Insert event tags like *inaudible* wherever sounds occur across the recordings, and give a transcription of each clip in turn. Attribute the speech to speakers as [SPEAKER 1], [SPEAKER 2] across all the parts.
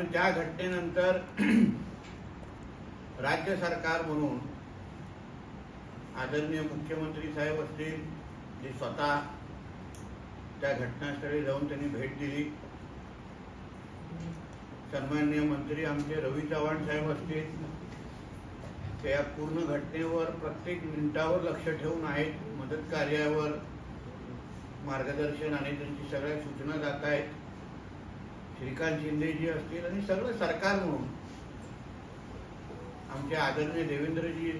[SPEAKER 1] म्हणून त्या घटनेनंतर *clears throat* राज्य सरकार म्हणून आदरणीय मुख्यमंत्री साहेब असतील जे स्वतः त्या घटनास्थळी जाऊन त्यांनी भेट दिली. सन्मान्य मंत्री आमचे रवी चव्हाण साहेब असतील ते या पूर्ण घटनेवर प्रत्येक मिनिटावर लक्ष ठेवून आहेत मदत कार्यावर मार्गदर्शन आणि त्यांची सगळ्या सूचना जात आहेत. श्रीकांत शिंदेजी असतील आणि सगळं सरकार म्हणून. आमचे आदरणीय देवेंद्रजी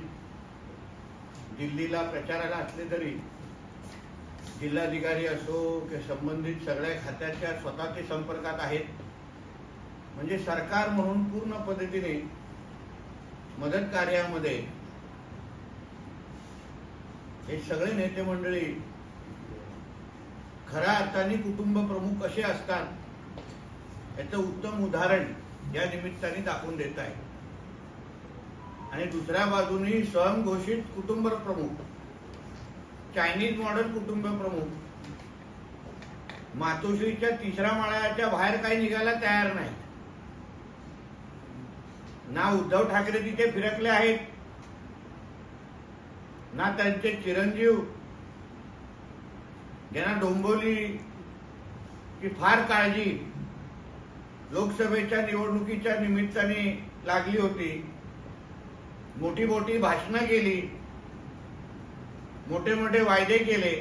[SPEAKER 1] दिल्लीला प्रचाराला असले तरी जिल्हाधिकारी असो किंवा संबंधित सगळ्या खात्याच्या स्वतः ते संपर्कात आहेत. म्हणजे सरकार म्हणून पूर्ण पद्धतीने मदत कार्यामध्ये हे सगळे नेते मंडळी खऱ्या अर्थाने कुटुंब प्रमुख कसे असतात. याचं उत्तम उदाहरण या निमित्ताने दाखवून देत आहे. आणि दुसऱ्या बाजूनी स्वयंघोषित कुटुंब प्रमुख चायनीज मॉडेल कुटुंब प्रमुख मातोश्रीच्या तिसऱ्या माळ्याच्या बाहेर काही निघायला तयार नाही ना उद्धव ठाकरे तिथे फिरकले आहेत ना त्यांचे चिरंजीव ज्यांना डोंबवली की फार काळजी लोकसभेच्या निवडणुकीच्या निमित्ताने लागली होती. मोठी मोठी भाषणं केली. मोठे मोठे वायदे केले.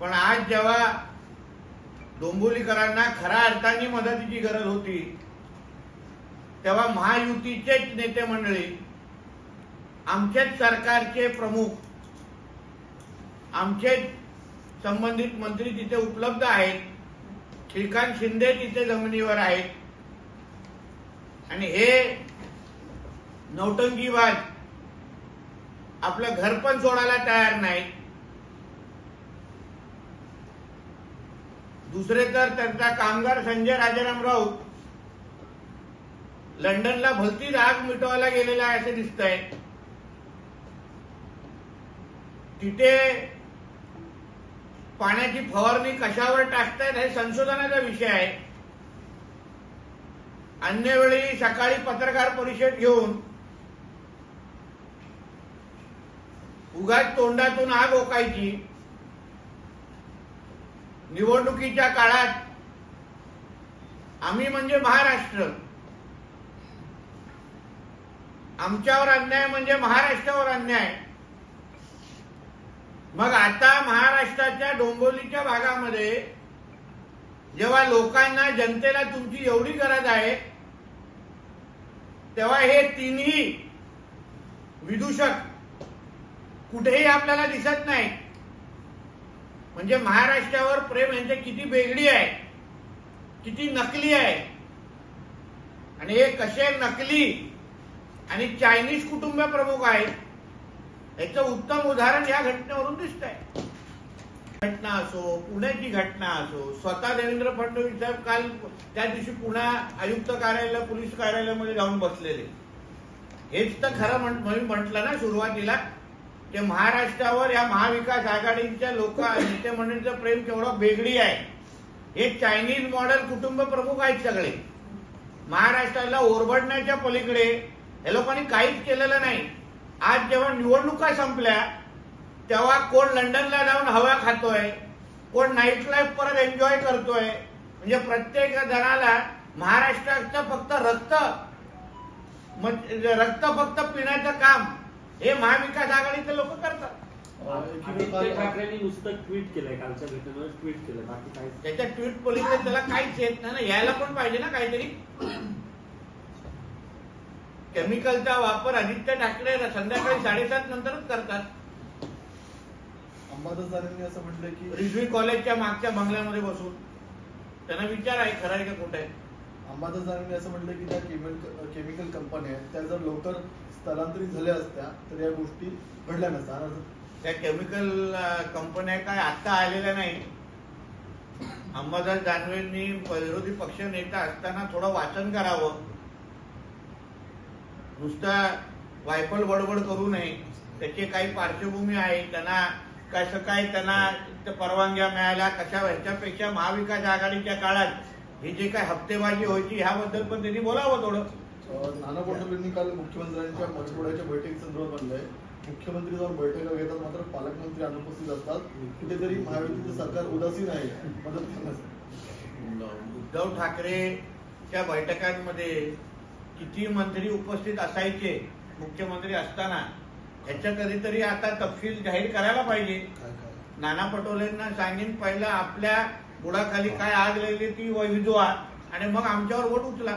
[SPEAKER 1] पण आज जेव्हा डोंबोलीकरांना खऱ्या अर्थाने मदतीची गरज होती तेव्हा महायुतीचेच नेते मंडळी आमचेच सरकारचे प्रमुख आमचेच संबंधित मंत्री तिथे उपलब्ध आहेत. श्रीकांत शिंदे तिथे जमिनीवर आहेत. आणि हे नौटंकीवाद आपलं घर पण सोडायला तयार नाही. दुसरे तर त्यांचा कामगार संजय राजाराम राऊत लंडनला भलतीच आग मिटवायला गेलेला आहे असं आहे तिथे पाण्याची फवारणी कशावर टाकतायत हे संशोधनाचा विषय आहे. अन्य वेळी सकाळी पत्रकार परिषद घेऊन उगाच तोंडातून आग ओकायची. निवडणुकीच्या काळात आम्ही म्हणजे महाराष्ट्र. आमच्यावर अन्याय म्हणजे महाराष्ट्रावर अन्याय. मग आता महाराष्ट्राच्या डोंबिवलीच्या भागामध्ये जेव्हा लोकांना जनतेला तुमची एवढी गरज आहे तेव्हा हे तिन्ही विदूषक कुठेही आपल्याला दिसत नाही. म्हणजे महाराष्ट्रावर प्रेम यांचे किती बेगडी आहे किती नकली आहे. आणि हे कसे नकली आणि चायनीज कुटुंब प्रमुख आहेत याचं उत्तम उदाहरण या घटनेवरून दिसत आहे घटना असो पुण्याची घटना असो स्वतः देवेंद्र फडणवीस साहेब काल त्या दिवशी पुन्हा आयुक्त कार्यालय पोलीस कार्यालयामध्ये जाऊन बसलेले. हेच तर खरं म्हणून म्हटलं ना सुरुवातीला की महाराष्ट्रावर या महाविकास आघाडीच्या लोक नेते मंडळीचं प्रेम केवढं बेगडी आहे. हे चायनीज मॉडेल कुटुंब प्रमुख आहेत सगळे. महाराष्ट्राला ओरबडण्याच्या पलीकडे या लोकांनी काहीच केलेलं नाही. आज जेव्हा निवडणुका संपल्या तेव्हा कोण लंडनला जाऊन हवा खातोय कोण नाईट लाईफ परत एन्जॉय करतोय म्हणजे प्रत्येक जणाला महाराष्ट्राचं फक्त रक्त म- रक्त फक्त पिण्याचं काम हे महाविकास आघाडीचे लोक करतात.
[SPEAKER 2] ठाकरेंनी नुसतं ट्विट केलंय कालच्या घटनेवर ट्विट केलंय बाकी काहीच
[SPEAKER 1] त्याच्या ट्विट पलीकडे त्याला काहीच येत नाही ना यायला पण पाहिजे ना काहीतरी. केमिकलचा वापर आदित्य ठाकरे संध्याकाळी साडेसात नंतरच करतात.
[SPEAKER 3] अंबादासांनी असं म्हटलं की
[SPEAKER 1] रिजवी कॉलेजच्या मागच्या बंगल्यामध्ये बसून. त्यांना विचार आहे खरं आहे का कुठे आहे?
[SPEAKER 3] असं म्हटलं की त्या केमिकल केमिकल कंपन्या आहेत त्या जर लवकर स्थलांतरित झाल्या असत्या तर या गोष्टी घडल्या नसत्या आणि
[SPEAKER 1] त्या केमिकल कंपन्या काय आत्ता आलेल्या नाही अंबादास दानवेंनी विरोधी पक्ष नेता असताना थोडं वाचन करावं. नुसता वायफल बडबड करू नये. त्याची काही पार्श्वभूमी आहे. त्यांना कसं काय त्यांना त्या परवानग्या मिळाल्या कशा ह्याच्यापेक्षा महाविकास आघाडीच्या काळात हे जे काय हप्तेबाजी व्हायची ह्याबद्दल पण त्यांनी बोलावं थोडं.
[SPEAKER 3] नाना पटोलेंनी काल मुख्यमंत्र्यांच्या मराठवाड्याच्या बैठकी संदर्भात म्हणलंय मुख्यमंत्री जाऊन बैठका घेतात मात्र पालकमंत्री अनुपस्थित असतात. कुठेतरी महायुतीचं सरकार उदासीन आहे. मदत
[SPEAKER 1] उद्धव ठाकरेच्या बैठकांमध्ये किती मंत्री उपस्थित असायचे मुख्यमंत्री असताना ह्याच्या कधीतरी आता तपशील जाहीर करायला पाहिजे. नाना पटोलेंना सांगेन पहिलं आपल्या बुडाखाली काय आग लागली ती विजवा आणि मग आमच्यावर वोट उचला.